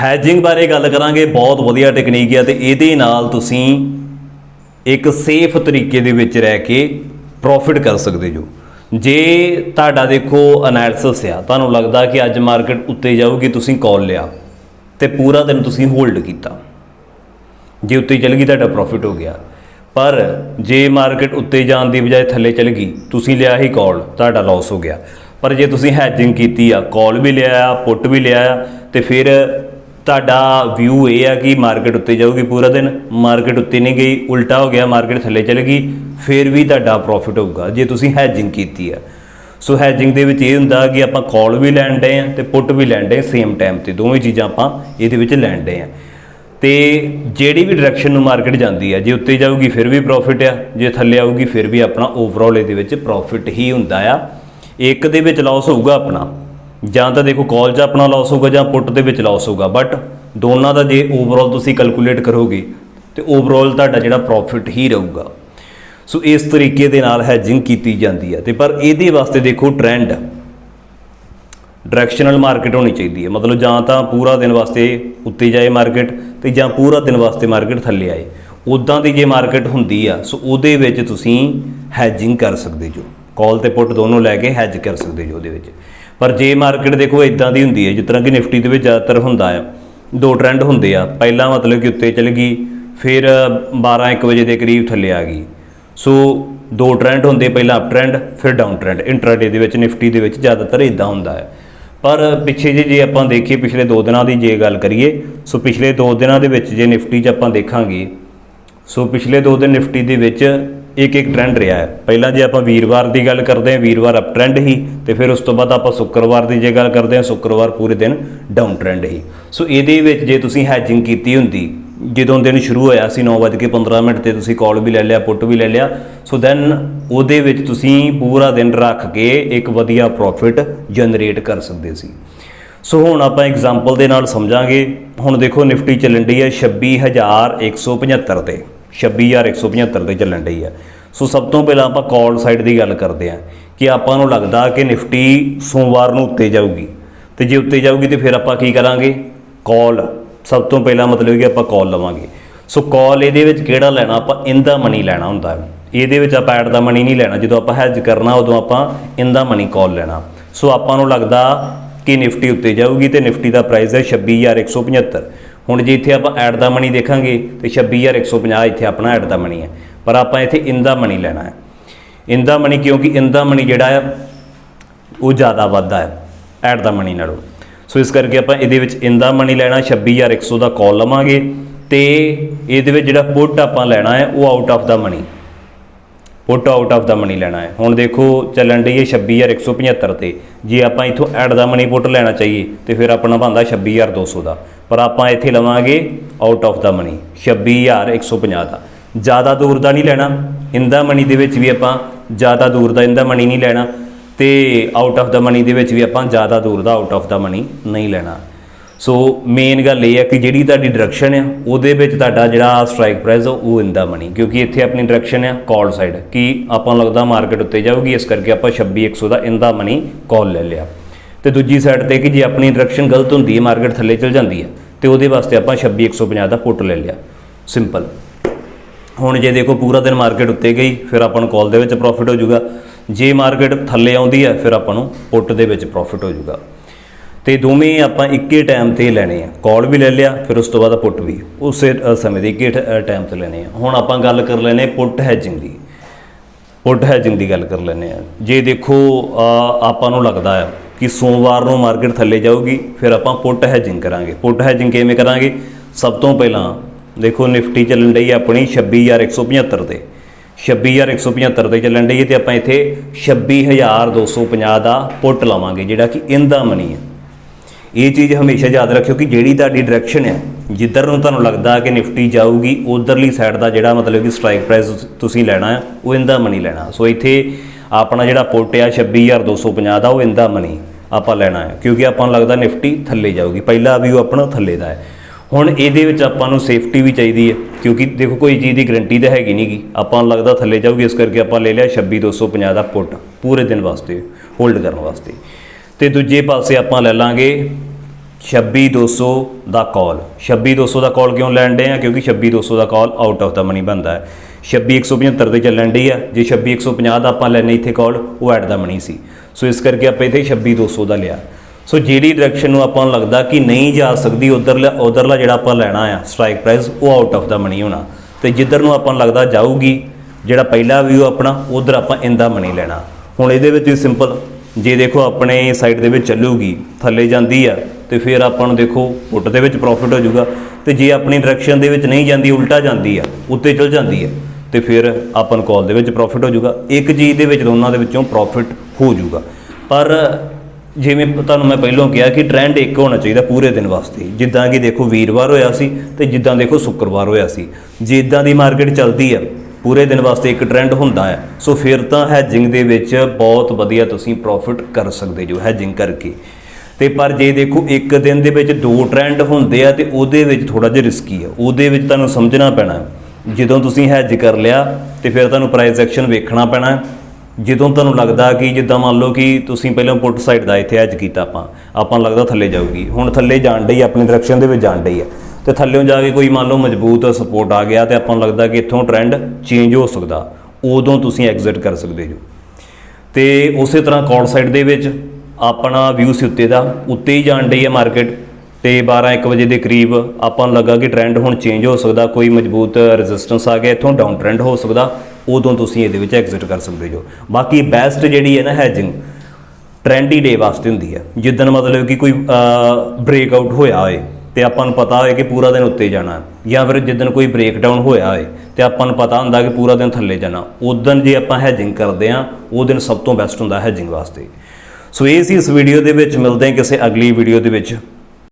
Hedging ਬਾਰੇ ਗੱਲ ਕਰਾਂਗੇ, ਬਹੁਤ ਵਧੀਆ ਟੈਕਨੀਕ ਹੈ ਤੇ ਇਹਦੇ ਨਾਲ ਤੁਸੀਂ ਇੱਕ ਸੇਫ ਤਰੀਕੇ ਦੇ ਵਿੱਚ ਰਹਿ ਕੇ ਪ੍ਰੋਫਿਟ ਕਰ ਸਕਦੇ ਜੋ ਜੇ ਤੁਹਾਡਾ ਦੇਖੋ ਐਨਾਲਿਸਿਸ ਆ, ਤੁਹਾਨੂੰ ਲੱਗਦਾ ਕਿ ਅੱਜ ਮਾਰਕੀਟ ਉੱਤੇ ਜਾਊਗੀ, ਤੁਸੀਂ ਕਾਲ ਲਿਆ ਤੇ ਪੂਰਾ ਦਿਨ ਤੁਸੀਂ ਹੋਲਡ ਕੀਤਾ। ਜੇ ਉੱਤੇ ਚਲ ਗਈ, ਤੁਹਾਡਾ ਪ੍ਰੋਫਿਟ ਹੋ ਗਿਆ। ਪਰ ਜੇ ਮਾਰਕੀਟ ਉੱਤੇ ਜਾਣ ਦੀ ਬਜਾਏ ਥੱਲੇ ਚਲ ਗਈ, ਤੁਸੀਂ ਲਿਆ ਹੀ ਕਾਲ ਤੁਹਾਡਾ ਲਾਸ ਹੋ ਗਿਆ। ਪਰ ਜੇ ਤੁਸੀਂ ਹੈਜਿੰਗ ਕੀਤੀ ਆ ਕਾਲ ਵੀ ਲਿਆ ਆ ਪੁੱਟ ਵੀ ਲਿਆ ਆ ਤੇ ਫਿਰ ਤੁਹਾਡਾ ਵਿਊ ਇਹ ਆ ਕਿ ਮਾਰਕੀਟ ਉੱਤੇ ਜਾਊਗੀ ਪੂਰਾ ਦਿਨ ਮਾਰਕੀਟ ਉੱਤੇ ਨਹੀਂ ਗਈ, ਉਲਟਾ ਹੋ ਗਿਆ ਮਾਰਕੀਟ ਥੱਲੇ ਚਲ ਗਈ, ਫਿਰ ਵੀ ਤੁਹਾਡਾ ਪ੍ਰੋਫਿਟ ਹੋਊਗਾ, ਜੇ ਤੁਸੀਂ ਹੈਜਿੰਗ ਕੀਤੀ ਆ। ਸੋ ਹੈਜਿੰਗ ਦੇ ਵਿੱਚ ਇਹ ਹੁੰਦਾ ਕਿ ਆਪਾਂ ਕਾਲ ਵੀ ਲੈਣ ਡਏ ਆ ਤੇ ਪੁੱਟ ਵੀ ਲੈਣ ਡਏ ਸੇਮ ਟਾਈਮ ਤੇ, ਦੋਵੇਂ ਚੀਜ਼ਾਂ ਆਪਾਂ ਇਹਦੇ ਵਿੱਚ ਲੈਣ ਡਏ ਆ। ਤੇ ਜਿਹੜੀ ਵੀ ਡਾਇਰੈਕਸ਼ਨ ਨੂੰ ਮਾਰਕੀਟ ਜਾਂਦੀ ਹੈ ਜੇ ਉੱਤੇ ਜਾਊਗੀ ਫਿਰ ਵੀ ਪ੍ਰੋਫਿਟ ਆ, ਜੇ ਥੱਲੇ ਆਊਗੀ ਫਿਰ ਵੀ ਆਪਣਾ ਓਵਰਆਲ ਇਹਦੇ ਵਿੱਚ ਪ੍ਰੋਫਿਟ ਹੀ ਹੁੰਦਾ ਆ। ਇੱਕ ਦੇ ਵਿੱਚ ਲਾਸ ਹੋਊਗਾ ਆਪਣਾ। ਜਾਂ ਤਾਂ ਦੇਖੋ ਕਾਲ 'ਚ ਆਪਣਾ ਲਾਸ ਹੋਊਗਾ ਜਾਂ ਪੁੱਟ ਦੇ ਵਿੱਚ ਲਾਸ ਹੋਊਗਾ ਬਟ ਦੋਨਾਂ ਦਾ ਜੇ ਓਵਰਆਲ ਤੁਸੀਂ ਕੈਲਕੂਲੇਟ ਕਰੋਗੇ, ਤੇ ਓਵਰਆਲ ਤੁਹਾਡਾ ਜਿਹੜਾ ਪ੍ਰੋਫਿਟ ਹੀ ਰਹੂਗਾ। ਸੋ ਇਸ ਤਰੀਕੇ ਦੇ ਨਾਲ ਹੈਜਿੰਗ ਕੀਤੀ ਜਾਂਦੀ ਹੈ। ਤੇ ਪਰ ਇਹਦੇ ਵਾਸਤੇ ਦੇਖੋ ਟ੍ਰੈਂਡ ਡਾਇਰੈਕਸ਼ਨਲ ਮਾਰਕੀਟ ਹੋਣੀ ਚਾਹੀਦੀ ਹੈ। ਮਤਲਬ ਜਾਂ ਤਾਂ ਪੂਰਾ ਦਿਨ ਵਾਸਤੇ ਉੱਤੇ ਜਾਏ ਮਾਰਕੀਟ ਤੇ ਜਾਂ ਪੂਰਾ ਦਿਨ ਵਾਸਤੇ ਮਾਰਕੀਟ ਥੱਲੇ ਆਏ। ਉਦਾਂ ਦੀ ਜੇ ਮਾਰਕੀਟ ਹੁੰਦੀ ਆ ਸੋ ਉਹਦੇ ਵਿੱਚ ਤੁਸੀਂ ਹੈਜਿੰਗ ਕਰ ਸਕਦੇ ਜੋ। ਕਾਲ ਤੇ ਪੁੱਟ ਦੋਨੋਂ ਲੈ ਕੇ ਹੈਜ ਕਰ ਸਕਦੇ ਜੋ ਉਹਦੇ ਵਿੱਚ। ਪਰ ਜੇ ਮਾਰਕੀਟ ਦੇਖੋ ਇਦਾਂ ਦੀ ਹੁੰਦੀ ਹੈ, ਜਿਸ ਤਰ੍ਹਾਂ ਕਿ ਨਿਫਟੀ ਦੇ ਵਿੱਚ ਜ਼ਿਆਦਾਤਰ ਹੁੰਦਾ ਆ, ਦੋ ਟ੍ਰੈਂਡ ਹੁੰਦੇ ਆ। ਪਹਿਲਾ ਮਤਲਬ ਕਿ ਉੱਤੇ ਚਲ ਗਈ, ਫਿਰ 12 1 ਵਜੇ ਦੇ ਕਰੀਬ ਥੱਲੇ ਆ ਗਈ। ਸੋ ਦੋ ਟ੍ਰੈਂਡ ਹੁੰਦੇ, ਪਹਿਲਾਂ ਅਪ ਟ੍ਰੈਂਡ ਫਿਰ ਡਾਊਨ ਟ੍ਰੈਂਡ ਇੰਟਰਡੇ ਦੇ ਵਿੱਚ, ਨਿਫਟੀ ਦੇ ਵਿੱਚ ਜ਼ਿਆਦਾਤਰ ਇਦਾਂ ਹੁੰਦਾ ਹੈ। ਪਰ ਪਿੱਛੇ ਜੇ ਜੇ ਆਪਾਂ ਦੇਖੀਏ, ਪਿਛਲੇ 2 ਦਿਨਾਂ ਦੀ ਜੇ ਗੱਲ ਕਰੀਏ, ਸੋ ਪਿਛਲੇ 2 ਦਿਨਾਂ ਦੇ ਵਿੱਚ ਜੇ ਨਿਫਟੀ 'ਚ ਆਪਾਂ ਦੇਖਾਂਗੇ, ਸੋ ਪਿਛਲੇ 2 ਦਿਨ ਨਿਫਟੀ ਦੇ ਵਿੱਚ ਇੱਕ ਇੱਕ ਟ੍ਰੈਂਡ ਰਿਹਾ ਹੈ। ਪਹਿਲਾਂ ਜੇ ਆਪਾਂ ਵੀਰਵਾਰ ਦੀ ਗੱਲ ਕਰਦੇ ਹਾਂ, ਵੀਰਵਾਰ ਅਪ ਟ੍ਰੈਂਡ ਹੀ ਤੇ ਫਿਰ ਉਸ ਤੋਂ ਬਾਅਦ ਆਪਾਂ ਸ਼ੁੱਕਰਵਾਰ ਦੀ ਜੇ ਗੱਲ ਕਰਦੇ ਹਾਂ, ਸ਼ੁੱਕਰਵਾਰ ਪੂਰੇ ਦਿਨ ਡਾਊਨ ਟ੍ਰੈਂਡ ਹੀ ਸੋ ਇਹਦੇ ਵਿੱਚ ਜੇ ਤੁਸੀਂ ਹੈਜਿੰਗ ਕੀਤੀ ਹੁੰਦੀ, ਜਦੋਂ ਦਿਨ ਸ਼ੁਰੂ ਹੋਇਆ ਸੀ 9:15 ਮਿੰਟ ਤੇ ਤੁਸੀਂ ਕਾਲ ਵੀ ਲੈ ਲਿਆ ਪੁੱਟ ਵੀ ਲੈ ਲਿਆ। ਸੋ ਦੈਨ ਉਹਦੇ ਵਿੱਚ ਤੁਸੀਂ ਪੂਰਾ ਦਿਨ ਰੱਖ ਕੇ ਇੱਕ ਵਧੀਆ ਪ੍ਰੋਫਿਟ ਜਨਰੇਟ ਕਰ ਸਕਦੇ ਸੀ। ਸੋ ਹੁਣ ਆਪਾਂ ਐਗਜ਼ਾਮਪਲ ਦੇ ਨਾਲ ਸਮਝਾਂਗੇ। ਹੁਣ ਦੇਖੋ, ਨਿਫਟੀ ਚੱਲਣ ਡਈ ਹੈ 26175 ਤੇ। 26175 ਤੇ ਚੱਲਣ ਡਈ ਆ। ਸੋ ਸਭ ਤੋਂ ਪਹਿਲਾਂ ਆਪਾਂ ਕਾਲ ਸਾਈਡ ਦੀ ਗੱਲ ਕਰਦੇ ਹਾਂ ਕਿ ਆਪਾਂ ਨੂੰ ਲੱਗਦਾ ਕਿ ਨਿਫਟੀ ਸੋਮਵਾਰ ਨੂੰ ਉੱਤੇ ਜਾਊਗੀ। ਤੇ ਜੇ ਉੱਤੇ ਜਾਊਗੀ ਤੇ ਫਿਰ ਆਪਾਂ ਕੀ ਕਰਾਂਗੇ? ਕਾਲ ਸਭ ਤੋਂ ਪਹਿਲਾਂ ਮਤਲਬ ਕਿ ਆਪਾਂ ਕਾਲ ਲਵਾਂਗੇ। ਸੋ ਕਾਲ ਇਹਦੇ ਵਿੱਚ ਕਿਹੜਾ ਲੈਣਾ? ਆਪਾਂ ਇੰਦਾ ਮਨੀ ਲੈਣਾ ਹੁੰਦਾ। ਹੈ ਇਹਦੇ ਵਿੱਚ ਆਪਾਂ ਐਡ ਦਾ ਮਨੀ ਨਹੀਂ ਲੈਣਾ। ਜਦੋਂ ਆਪਾਂ ਹੈਜ ਕਰਨਾ, ਉਦੋਂ ਆਪਾਂ ਇੰਦਾ ਮਨੀ ਕਾਲ ਲੈਣਾ। ਸੋ ਆਪਾਂ ਨੂੰ ਲੱਗਦਾ ਕਿ ਨਿਫਟੀ ਉੱਤੇ ਜਾਊਗੀ ਤੇ ਨਿਫਟੀ ਦਾ ਪ੍ਰਾਈਸ ਹੈ 26175 ਹੁਣ ਜੇ ਇੱਥੇ ਆਪਾਂ ਐਟ ਦਾ ਮਨੀ ਦੇਖਾਂਗੇ, ਤੇ 26150 ਇੱਥੇ ਆਪਣਾ ਐਟ ਦਾ ਮਨੀ ਹੈ। ਪਰ ਆਪਾਂ ਇੱਥੇ ਇੰਦਾ ਮਨੀ ਲੈਣਾ ਹੈ। ਇੰਦਾ ਮਨੀ ਕਿਉਂਕਿ ਇੰਦਾ ਮਨੀ ਜਿਹੜਾ ਹੈ, ਉਹ ਜ਼ਿਆਦਾ ਵੱਧਦਾ ਹੈ ਐਟ ਦਾ ਮਨੀ ਨਾਲੋਂ। ਸੋ ਇਸ ਕਰਕੇ ਆਪਾਂ ਇਹਦੇ ਵਿੱਚ ਇੰਦਾ ਮਨੀ ਲੈਣਾ 26100 ਦਾ ਕਾਲ ਲਵਾਂਗੇ, ਤੇ ਇਹਦੇ ਵਿੱਚ ਜਿਹੜਾ ਪੁੱਟ ਆਪਾਂ ਲੈਣਾ ਹੈ, ਉਹ out of the money put out of the money ਲੈਣਾ ਹੈ। ਹੁਣ ਦੇਖੋ, ਚੱਲਣ ਡਈ ਹੈ 26175 ਤੇ। ਜੇ ਆਪਾਂ ਇਥੋਂ ਐਡ ਦਾ ਮਨੀ ਪੁੱਟ ਲੈਣਾ ਚਾਹੀਏ, ਤੇ ਫਿਰ ਆਪਣਾ ਬਣਦਾ 26200 ਦਾ ਪਰ ਆਪਾਂ ਇੱਥੇ ਲਵਾਂਗੇ ਆਊਟ ਆਫ ਦਾ ਮਨੀ 26150 ਦਾ। ਜ਼ਿਆਦਾ ਦੂਰ ਦਾ ਨਹੀਂ ਲੈਣਾ। ਇੰਦਾ ਮਨੀ ਦੇ ਵਿੱਚ ਵੀ ਆਪਾਂ ਜ਼ਿਆਦਾ ਦੂਰ ਦਾ ਇੰਦਾ ਮਨੀ ਨਹੀਂ ਲੈਣਾ। ਤੇ ਆਊਟ ਆਫ ਦਾ ਮਨੀ ਦੇ ਵਿੱਚ ਵੀ ਆਪਾਂ ਜ਼ਿਆਦਾ ਦੂਰ ਦਾ ਆਊਟ ਆਫ ਦਾ ਮਨੀ ਨਹੀਂ ਲੈਣਾ। ਸੋ ਮੇਨ ਗੱਲ ਇਹ ਹੈ ਕਿ ਜਿਹੜੀ ਤੁਹਾਡੀ ਡਾਇਰੈਕਸ਼ਨ ਆ, ਉਹਦੇ ਵਿੱਚ ਤੁਹਾਡਾ ਜਿਹੜਾ ਸਟ੍ਰਾਈਕ ਪ੍ਰਾਈਸ ਉਹ ਇੰਦਾ ਮਨੀ ਕਿਉਂਕਿ ਇੱਥੇ ਆਪਣੀ ਡਾਇਰੈਕਸ਼ਨ ਆ ਕਾਲ ਸਾਈਡ ਕਿ ਆਪਾਂ ਨੂੰ ਲੱਗਦਾ ਮਾਰਕੀਟ ਉੱਤੇ ਜਾਊਗੀ, ਇਸ ਕਰਕੇ ਆਪਾਂ 26100 ਦਾ ਇੰਦਾ ਮਨੀ ਕਾਲ ਲੈ ਲਿਆ। ਤੇ ਦੂਜੀ ਸਾਈਡ ਤੇ ਕਿ ਜੇ ਆਪਣੀ ਡਾਇਰੈਕਸ਼ਨ ਗਲਤ ਹੁੰਦੀ ਹੈ ਮਾਰਕੀਟ ਥੱਲੇ ਚਲ ਜਾਂਦੀ ਹੈ, ਤੇ ਉਹਦੇ ਵਾਸਤੇ ਆਪਾਂ 26150 ਦਾ ਪੁੱਟ ਲੈ ਲਿਆ। ਸਿੰਪਲ ਹੁਣ ਜੇ ਦੇਖੋ, ਪੂਰਾ ਦਿਨ ਮਾਰਕੀਟ ਉੱਤੇ ਗਈ, ਫਿਰ ਆਪਾਂ ਨੂੰ ਕਾਲ ਦੇ ਵਿੱਚ ਪ੍ਰੋਫਿਟ ਹੋ ਜਾਊਗਾ। ਜੇ ਮਾਰਕੀਟ ਥੱਲੇ ਆਉਂਦੀ ਹੈ, ਫਿਰ ਆਪਾਂ ਨੂੰ ਪੁੱਟ ਦੇ ਵਿੱਚ ਪ੍ਰੋਫਿਟ ਹੋ ਜਾਊਗਾ। ਤੇ ਦੋਵੇਂ ਆਪਾਂ ਇੱਕੇ ਟਾਈਮ ਤੇ ਲੈਣੇ ਆ। ਕਾਲ ਵੀ ਲੈ ਲਿਆ, ਫਿਰ ਉਸ ਤੋਂ ਬਾਅਦ ਪੁੱਟ ਵੀ। ਉਸੇ ਸਮੇਂ ਦੇ ਇੱਕੇ ਟਾਈਮ ਤੇ ਲੈਣੇ ਆ। ਹੁਣ ਆਪਾਂ ਗੱਲ ਕਰ ਲੈਨੇ ਪੁੱਟ ਹੈਜਿੰਗ ਦੀ। ਪੁੱਟ ਹੈਜਿੰਗ ਦੀ ਗੱਲ ਕਰ ਲੈਨੇ ਆ। ਜੇ ਦੇਖੋ ਆਪਾਂ ਨੂੰ ਲੱਗਦਾ ਆ ਕਿ ਸੋਮਵਾਰ ਨੂੰ ਮਾਰਕੀਟ ਥੱਲੇ ਜਾਊਗੀ, ਫਿਰ ਆਪਾਂ ਪੁੱਟ ਹੈਜਿੰਗ ਕਰਾਂਗੇ। ਪੁੱਟ ਹੈਜਿੰਗ ਕਿਵੇਂ ਕਰਾਂਗੇ? ਸਭ ਤੋਂ ਪਹਿਲਾਂ ਦੇਖੋ, ਨਿਫਟੀ ਚੱਲਣ ਡਈ ਹੈ ਆਪਣੀ 26175 ਤੇ। 26175 ਤੇ ਚੱਲਣ ਡਈ ਹੈ ਤੇ ਆਪਾਂ ਇੱਥੇ 26250 ਦਾ ਪੁੱਟ ਲਾਵਾਂਗੇ, ਜਿਹੜਾ ਕਿ ਇੰਦਾ ਮਨੀ ਹੈ ਇਹ ਚੀਜ਼ ਹਮੇਸ਼ਾ ਯਾਦ ਰੱਖਿਓ ਕਿ ਜਿਹੜੀ ਤੁਹਾਡੀ ਡਾਇਰੈਕਸ਼ਨ ਹੈ ਜਿੱਧਰ ਨੂੰ ਤੁਹਾਨੂੰ ਲੱਗਦਾ ਕਿ ਨਿਫਟੀ ਜਾਊਗੀ, ਉਧਰਲੀ ਸਾਈਡ ਦਾ ਜਿਹੜਾ ਮਤਲਬ ਕਿ ਸਟ੍ਰਾਈਕ ਪ੍ਰਾਈਸ ਤੁਸੀਂ ਲੈਣਾ ਹੈ ਉਹ ਇੰਦਾ ਮਨੀ ਲੈਣਾ। ਸੋ ਇੱਥੇ ਆਪਣਾ ਜਿਹੜਾ ਪੁੱਟ ਆ 26250 ਦਾ ਉਹ ਇੰਦਾ ਮਨੀ ਆਪਾਂ ਲੈਣਾ ਹੈ ਕਿਉਂਕਿ ਆਪਾਂ ਨੂੰ ਲੱਗਦਾ ਨਿਫਟੀ ਥੱਲੇ ਜਾਊਗੀ। ਪਹਿਲਾ ਵੀ ਉਹ ਆਪਣਾ ਥੱਲੇ ਦਾ ਹੈ। ਹੁਣ ਇਹਦੇ ਵਿੱਚ ਆਪਾਂ ਨੂੰ ਸੇਫਟੀ ਵੀ ਚਾਹੀਦੀ ਹੈ, ਕਿਉਂਕਿ ਦੇਖੋ ਕੋਈ ਚੀਜ਼ ਦੀ ਗਰੰਟੀ ਤਾਂ ਹੈਗੀ ਨਹੀਂਗੀ ਆਪਾਂ ਨੂੰ ਲੱਗਦਾ ਥੱਲੇ ਜਾਊਗੀ, ਇਸ ਕਰਕੇ ਆਪਾਂ ਲੈ ਲਿਆ 26250 ਦਾ ਪੁੱਟ ਪੂਰੇ ਦਿਨ ਵਾਸਤੇ ਹੋਲਡ ਕਰਨ ਵਾਸਤੇ। ਤੇ ਦੂਜੇ ਪਾਸੇ ਆਪਾਂ ਲੈ ਲਾਂਗੇ 26200 ਦਾ ਕਾਲ 26200 ਦਾ ਕਾਲ ਕਿਉਂ ਲੈਣ ਡੇ ਆ? ਕਿਉਂਕਿ 26200 ਦਾ call out of the money ਬਣਦਾ ਹੈ। 26175 ਤੇ ਚੱਲਣ ਡਈ ਆ। ਜੇ 26150 ਦਾ ਆਪਾਂ ਲੈਣੇ ਇੱਥੇ ਕਾਲ ਉਹ ਐਟ ਦਾ ਮਨੀ ਸੀ। ਸੋ ਇਸ ਕਰਕੇ ਆਪਾਂ ਇੱਥੇ 26200 ਦਾ ਲਿਆ। ਸੋ ਜਿਹੜੀ ਡਾਇਰੈਕਸ਼ਨ ਨੂੰ ਆਪਾਂ ਨੂੰ ਲੱਗਦਾ ਕਿ ਨਹੀਂ ਜਾ ਸਕਦੀ ਉਧਰਲਾ ਉਧਰਲਾ ਜਿਹੜਾ ਆਪਾਂ ਲੈਣਾ ਆ ਸਟ੍ਰਾਈਕ ਪ੍ਰਾਈਸ ਉਹ ਆਊਟ ਆਫ ਦਾ ਮਨੀ ਹੋਣਾ। ਤੇ ਜਿੱਧਰ ਨੂੰ ਆਪਾਂ ਨੂੰ ਲੱਗਦਾ ਜਾਊਗੀ, ਜਿਹੜਾ ਪਹਿਲਾ ਵਿਊ ਆਪਣਾ, ਉਧਰ ਆਪਾਂ ਇੰਦਾ ਮਨੀ ਲੈਣਾ। ਹੁਣ ਇਹਦੇ ਵਿੱਚ ਵੀ ਸਿੰਪਲ ਜੇ ਦੇਖੋ ਆਪਣੇ ਸਾਈਡ ਦੇ ਵਿੱਚ ਚੱਲੂਗੀ, ਥੱਲੇ ਜਾਂਦੀ ਆ ਤੇ ਫਿਰ ਆਪਾਂ ਨੂੰ ਦੇਖੋ ਪੁੱਟ ਦੇ ਵਿੱਚ ਪ੍ਰੋਫਿਟ ਹੋ ਜਾਊਗਾ। ਤੇ ਜੇ ਆਪਣੀ ਡਾਇਰੈਕਸ਼ਨ ਦੇ ਵਿੱਚ ਨਹੀਂ ਜਾਂਦੀ, ਉਲਟਾ ਜਾਂਦੀ ਆ, ਉੱਤੇ ਚਲ ਜਾਂਦੀ ਆ, ਤੇ ਫਿਰ ਆਪਾਂ ਨੂੰ ਕਾਲ ਦੇ ਵਿੱਚ ਪ੍ਰੋਫਿਟ ਹੋ ਜਾਊਗਾ। ਇੱਕ ਚੀਜ਼ ਦੇ ਵਿੱਚ ਦੋਨਾਂ ਦੇ ਵਿੱਚੋਂ ਪ੍ਰੋਫਿਟ ਹੋ ਜਾਊਗਾ। ਪਰ ਜਿਵੇਂ ਤੁਹਾਨੂੰ ਮੈਂ ਪਹਿਲਾਂ ਕਿਹਾ ਕਿ ਟ੍ਰੈਂਡ ਇੱਕ ਹੋਣਾ ਚਾਹੀਦਾ ਪੂਰੇ ਦਿਨ ਵਾਸਤੇ। ਜਿੱਦਾਂ ਕਿ ਦੇਖੋ ਵੀਰਵਾਰ ਹੋਇਆ ਸੀ ਤੇ ਜਿੱਦਾਂ ਦੇਖੋ ਸ਼ੁੱਕਰਵਾਰ ਹੋਇਆ ਸੀ। ਜੇ ਇਦਾਂ ਦੀ ਮਾਰਕੀਟ ਚੱਲਦੀ ਆ, ਪੂਰੇ ਦਿਨ ਵਾਸਤੇ ਇੱਕ ਟ੍ਰੈਂਡ ਹੁੰਦਾ ਹੈ ਸੋ ਫਿਰ ਤਾਂ ਹੈਜਿੰਗ ਦੇ ਵਿੱਚ ਬਹੁਤ ਵਧੀਆ ਤੁਸੀਂ ਪ੍ਰੋਫਿਟ ਕਰ ਸਕਦੇ ਜੋ ਹੈਜਿੰਗ ਕਰਕੇ। ਤੇ ਪਰ ਜੇ ਦੇਖੋ ਇੱਕ ਦਿਨ ਦੇ ਵਿੱਚ ਦੋ ਟ੍ਰੈਂਡ ਹੁੰਦੇ ਆ ਤੇ ਉਹਦੇ ਵਿੱਚ ਥੋੜਾ ਜਿਹਾ ਰਿਸਕੀ ਆ। ਉਹਦੇ ਵਿੱਚ ਤੁਹਾਨੂੰ ਸਮਝਣਾ ਪੈਣਾ। ਜਦੋਂ ਤੁਸੀਂ ਹੈਜ ਕਰ ਲਿਆ ਤੇ ਫਿਰ ਤੁਹਾਨੂੰ ਪ੍ਰਾਈਸ ਐਕਸ਼ਨ ਵੇਖਣਾ ਪੈਣਾ। ਜਦੋਂ ਤੁਹਾਨੂੰ ਲੱਗਦਾ ਕਿ ਜਿੱਦਾਂ ਮੰਨ ਲਓ ਕਿ ਤੁਸੀਂ ਪਹਿਲਾਂ ਪੁੱਟ ਸਾਈਡ ਦਾ ਇੱਥੇ ਹੈਜ ਕੀਤਾ ਆਪਾਂ ਆਪਾਂ ਲੱਗਦਾ ਥੱਲੇ ਜਾਊਗੀ। ਹੁਣ ਥੱਲੇ ਜਾਣ ਡਈ, ਆਪਣੀ ਡਾਇਰੈਕਸ਼ਨ ਦੇ ਵਿੱਚ ਜਾਣ ਡਈ ਆ। ਤੇ ਥੱਲੇੋਂ ਜਾ ਕੇ ਕੋਈ ਮੰਨ ਲਓ ਮਜ਼ਬੂਤ ਸਪੋਰਟ ਆ ਗਿਆ ਤੇ ਆਪਾਂ ਨੂੰ ਲੱਗਦਾ ਕਿ ਇੱਥੋਂ ਟ੍ਰੈਂਡ ਚੇਂਜ ਹੋ ਸਕਦਾ। ਉਦੋਂ ਤੁਸੀਂ ਐਗਜ਼ਿਟ ਕਰ ਸਕਦੇ ਜੋ ਤੇ ਉਸੇ ਤਰ੍ਹਾਂ ਕਾਲ ਸਾਈਡ ਦੇ ਵਿੱਚ ਆਪਣਾ ਵਿਊ ਸੀ ਉੱਤੇ ਦਾ, ਉੱਤੇ ਹੀ ਜਾਣ ਡਈ ਹੈ ਮਾਰਕੀਟ ਤੇ 12 1 ਵਜੇ ਦੇ ਕਰੀਬ ਆਪਾਂ ਨੂੰ ਲੱਗਾ ਕਿ ਟ੍ਰੈਂਡ ਹੁਣ ਚੇਂਜ ਹੋ ਸਕਦਾ, ਕੋਈ ਮਜ਼ਬੂਤ ਰੈਜ਼ਿਸਟੈਂਸ ਆ ਗਿਆ, ਇੱਥੋਂ ਡਾਊਨ ਟ੍ਰੈਂਡ ਹੋ ਸਕਦਾ, ਉਦੋਂ ਤੁਸੀਂ ਇਹਦੇ ਵਿੱਚ ਐਗਜ਼ਿਟ ਕਰ ਸਕਦੇ ਜੋ ਬਾਕੀ ਬੈਸਟ ਜਿਹੜੀ ਹੈ ਨਾ ਹੈਜਿੰਗ ਟ੍ਰੈਂਡੀ ਡੇ ਵਾਸਤੇ ਹੁੰਦੀ ਹੈ। ਜਿੱਦਣ ਮਤਲਬ ਕਿ ਕੋਈ ਬ੍ਰੇਕ ਆਊਟ ਹੋਇਆ ਹੋਏ ਤੇ ਆਪਾਂ ਨੂੰ ਪਤਾ ਹੋਏ ਕਿ ਪੂਰਾ ਦਿਨ ਉੱਤੇ ਜਾਣਾ ਜਾਂ ਫਿਰ ਜਿੱਦਣ ਕੋਈ ਬ੍ਰੇਕਡਾਊਨ ਹੋਇਆ ਹੋਏ ਤੇ ਆਪਾਂ ਨੂੰ ਪਤਾ ਹੁੰਦਾ ਕਿ ਪੂਰਾ ਦਿਨ ਥੱਲੇ ਜਾਣਾ, ਉਦੋਂ ਜੇ ਆਪਾਂ ਹੈਜਿੰਗ ਕਰਦੇ ਆ ਉਹ ਦਿਨ ਸਭ ਤੋਂ ਬੈਸਟ ਹੁੰਦਾ ਹੈਜਿੰਗ ਵਾਸਤੇ। ਸੋ ਇਹ ਸੀ ਇਸ ਵੀਡੀਓ ਦੇ ਵਿੱਚ ਮਿਲਦੇ ਹਾਂ ਕਿਸੇ ਅਗਲੀ ਵੀਡੀਓ ਦੇ ਵਿੱਚ।